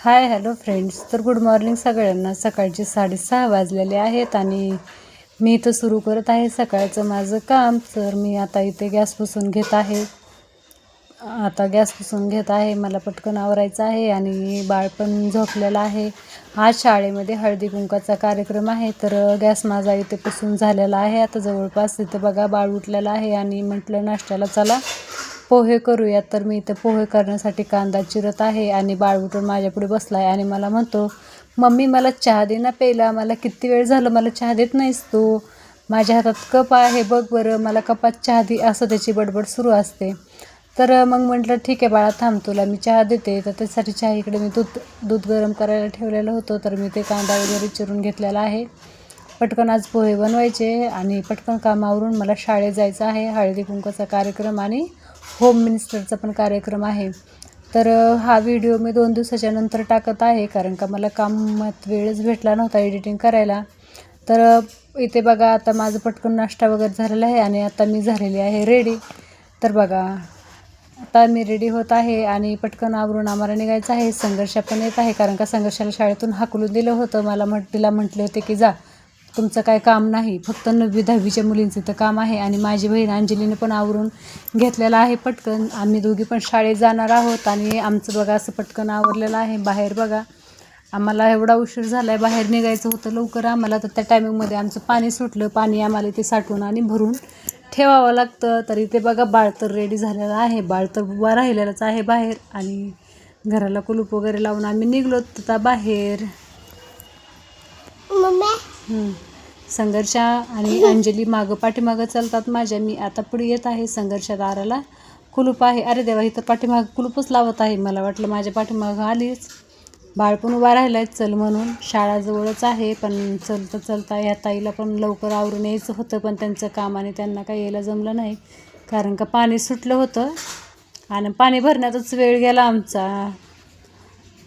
हाय hello friends तर good morning सगळ्यांना. सकाळचे साडेसहा वाजलेले आहेत आणि मी इथं सुरू करत आहे सकाळचं माझं काम. तर मी आता इथे गॅस पुसून घेत आहे. आता गॅस पुसून घेत आहे. मला पटकन आवरायचं आहे आणि बाळ पण झोपलेलं आहे. आज शाळेमध्ये हळदी कुंकाचा कार्यक्रम आहे. तर गॅस माझा इथे पुसून झालेला आहे. आता जवळपास इथे बघा बाळ उठलेलं आहे आणि म्हटलं नाश्त्याला चला. पोहे करूयात तर मी इथे पोहे करण्यासाठी कांदा चिरत आहे आणि बाळबुटून माझ्यापुढे बसला आहे आणि मला म्हणतो मम्मी मला चहा दे ना प्यायला. मला किती वेळ झालं? मला चहा देत नाहीस तू. माझ्या हातात कप आहे बघ बरं. मला कपात चहा दे असं त्याची बडबड सुरू असते. तर मग म्हटलं ठीक आहे बाळा थांब तुला. मी चहा देते. तर त्यासाठी चहा इकडे मी दूध दूध गरम करायला ठेवलेलं होतं. तर मी ते कांदा वगैरे चिरून घेतलेला आहे. पटकन आज पोहे बनवायचे आणि पटकन कामावरून मला शाळेत जायचं आहे. हळदी कुंकाचा कार्यक्रम आणि होम मिनिस्टरचा पण कार्यक्रम आहे. तर हा व्हिडिओ मी दोन दिवसाच्या नंतर टाकत आहे कारण का मला कामात वेळच भेटला नव्हता एडिटिंग करायला. तर इथे बघा आता माझं पटकन नाश्ता वगैरे झालेला आहे आणि आता मी झालेली आहे रेडी तर बघा आता मी रेडी होत आहे आणि पटकन आवरून आम्हाला निघायचं आहे. संघर्ष पण येत आहे कारण का संघर्षाला शाळेतून हाकलून दिलं होतं. मला म्हट तिला म्हटले होते की जा तुमचं काय काम नाही फक्त नववी दहावीच्या मुलींचं तर काम आहे आणि माझी बहीण अंजलीने पण आवरून घेतलेलं आहे पटकन. आम्ही दोघी पण शाळेत जाणार आहोत आणि आमचं बघा असं पटकन आवरलेलं आहे. बाहेर बघा. आम्हाला एवढा उशीर झाला आहे बाहेर निघायचं होतं लवकर. आम्हाला तर त्या टायमिंगमध्ये आमचं पाणी सुटलं. पाणी आम्हाला ते साठवून आणि भरून ठेवावं लागतं. तरी ते बघा बाळ तर रेडी झालेलं आहे. बाळ तर उभा राहिलेलाच आहे बाहेर आणि घराला कुलूप वगैरे लावून आम्ही निघलो आता बाहेर. संघर्षा आणि अंजली मागं पाठीमागं चालतात माझ्या. मी आता पुढे येत आहे संघर्षा दाराला. कुलूप आहे. अरे देवा इथं पाठीमागं कुलूपच लावत आहे. मला वाटलं माझ्या पाठीमागं आलीच. बाळपण उभा उभा आहे चल म्हणून. शाळाजवळच आहे पण चलता चलता ह्या ताईला पण लवकर आवरून यायचं होतं पण त्यांचं काम आणि त्यांना काही यायला जमलं नाही. कारण का पाणी सुटलं होतं. आणि पाणी भरण्यातच वेळ गेला आमचा.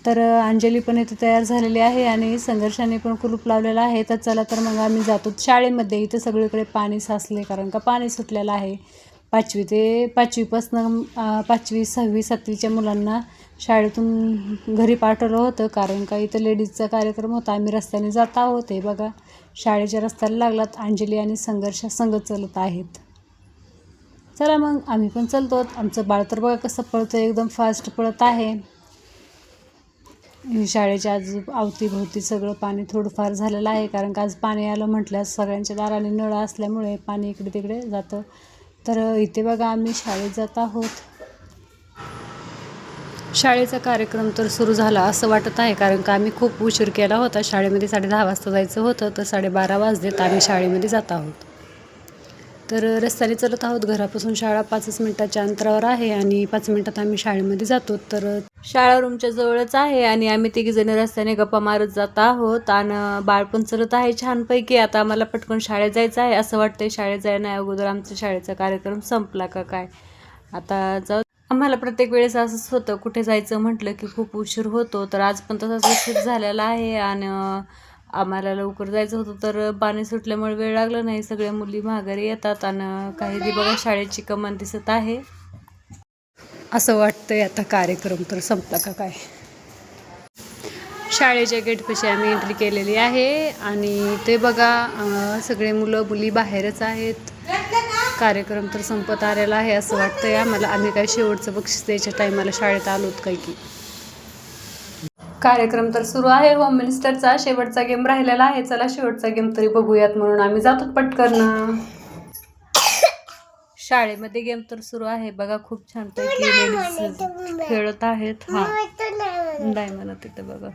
तर अंजली पण इथे तयार झालेली आहे आणि संघर्षाने पण कुलूप लावलेला आहे. तर चला तर मग आम्ही जातो शाळेमध्ये. इथं सगळीकडे पाणी साचले कारण का पाणी सुटलेलं आहे. पाचवी ते पाचवीपासनं पाचवी सहावी सातवीच्या मुलांना शाळेतून घरी पाठवलं होतं कारण का इथं लेडीजचा कार्यक्रम होता. आम्ही रस्त्याने जात आहोत. हे बघा शाळेच्या रस्त्याला लागलात. अंजली आणि संघर्ष संघ चलत आहेत. चला मग आम्ही पण चलतो आमचं बाळ तर बघा कसं पळतं एकदम फास्ट पळत आहे. शाळेच्या आज अवतीभोवती सगळं पाणी थोडंफार झालेलं आहे कारण का आज पाणी आलं म्हटल्यास सगळ्यांच्या दाराने नळ असल्यामुळे पाणी इकडे तिकडे जातं. तर इथे बघा आम्ही शाळेत जात आहोत. शाळेचा कार्यक्रम तर सुरू झाला असं वाटत आहे कारण का आम्ही खूप उशीर केला होता. शाळेमध्ये साडे दहा वाजता जायचं होतं तर साडेबारा वाजलेत आम्ही शाळेमध्ये जात आहोत. तर रस्त्याने चलत आहोत. घरापासून शाळा पाचच मिनिटाच्या अंतरावर आहे आणि पाच मिनिटात आम्ही शाळेमध्ये जातो. तर शाळा रूमच्या जवळच आहे आणि आम्ही तिघीजणी रस्त्याने गप्पा मारत जात आहोत आणि बाळपण चलत आहे छानपैकी. आता आम्हाला पटकन शाळेत जायचं आहे. असं वाटतंय शाळेत जायला अगोदर आमचा शाळेचा कार्यक्रम संपला का काय? आता जाऊ आम्हाला प्रत्येक वेळेस असंच होतं. कुठे जायचं म्हटलं की खूप उशीर होतो. तर आज पण तसाच उशीर झालेला आहे आणि आम्हाला लवकर जायचं होतं तर पाणी सुटल्यामुळे वेळ लागला नाही. सगळ्या मुली माघारी येतात आणि काही ती बघा शाळेची कमान दिसत आहे. असं वाटतंय आता कार्यक्रम तर संपला का काय? शाळेच्या गेटपाशी आम्ही एंट्री केलेली आहे आणि ते बघा सगळे मुलं मुली बाहेरच आहेत. कार्यक्रम तर संपत आलेला आहे असं वाटतंय आम्हाला. आम्ही काय शेवटचं बक्षीस द्यायच्या टायमाला शाळेत आलोत काही की? कार्यक्रम तर सुरू आहे. होम मिनिस्टरचा शेवटचा गेम राहिलेला आहे. चला शेवटचा गेम तरी बघूयात म्हणून आम्ही जातो पटकन. शाळेमध्ये गेम तर सुरू आहे. बघा खूप छान पैकी खेळत आहेत. हा. नाही म्हणत तिथं बघा.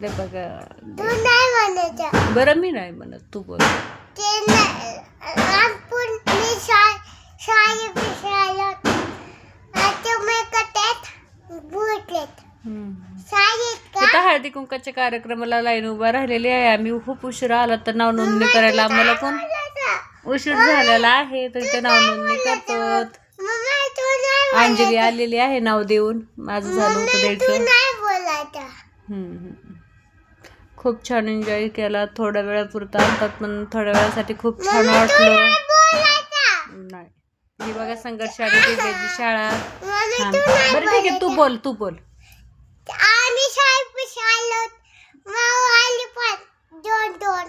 ते बघा. बरं मी नाही म्हणत तू बोल. इथं हळदी कुंकाच्या कार्यक्रमाला लाईन उभा राहिलेली आहे. आम्ही खूप उशिरा आला तर नाव नोंदणी करायला. आम्हाला पण उशीर झालेला आहे. तर इथं नाव नोंदणी करतो अंजली आलेली आहे नाव देऊन. माझं झालं होतं द्यायचं. खूप छान एन्जॉय केला. थोड्या वेळापुरता आणतात पण थोड्या वेळासाठी खूप छान वाटलं. नाही ही बघा संघर्ष आणि दिव्याची शाळा. बरं ठीक आहे तू बोल तू बोल आम्ही शाळेपाशी आलो माऊ आली पण दोन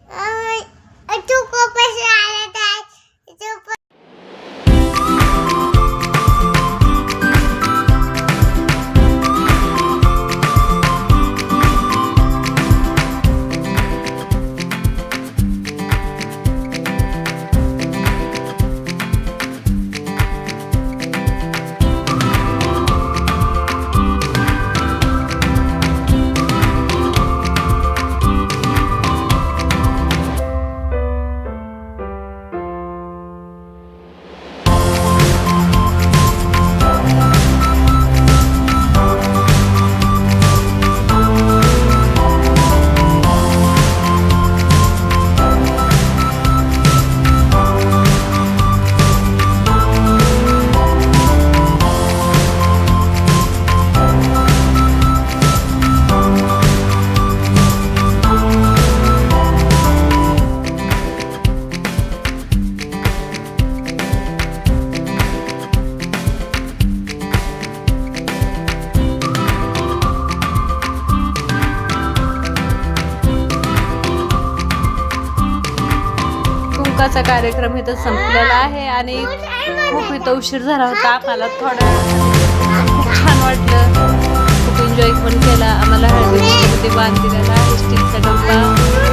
कुंकाचा कार्यक्रम इथं संपलेला आहे आणि खूप इथं उशीर झाला होता. आम्हाला थोडं खूप छान वाटलं. खूप एन्जॉय पण केला. आम्हाला हळदी बांध दिलेला आहे. स्टीलचा डब्बा.